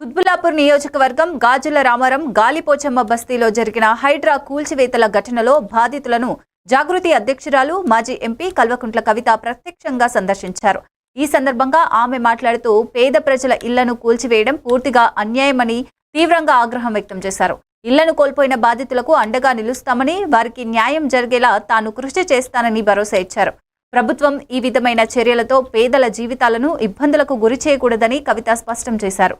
కుత్బులాపూర్ నియోజకవర్గం గాజుల రామారం గాలిపోచమ్మ బస్తీలో జరిగిన హైడ్రా కూల్చివేతల ఘటనలో బాధితులను జాగృతి అధ్యక్షురాలు మాజీ ఎంపీ కల్వకుంట్ల కవిత ప్రత్యక్షంగా సందర్శించారు. ఈ సందర్భంగా ఆమె మాట్లాడుతూ పేద ప్రజల ఇళ్ళను కూల్చివేయడం పూర్తిగా అన్యాయమని తీవ్రంగా ఆగ్రహం వ్యక్తం చేశారు. ఇళ్ళను కోల్పోయిన బాధితులకు అండగా నిలుస్తామని వారికి న్యాయం జరిగేలా తాను కృషి చేస్తానని భరోసా ఇచ్చారు. ప్రభుత్వం ఈ విధమైన చర్యలతో పేదల జీవితాలను ఇబ్బందులకు గురి చేయకూడదని కవిత స్పష్టం చేశారు.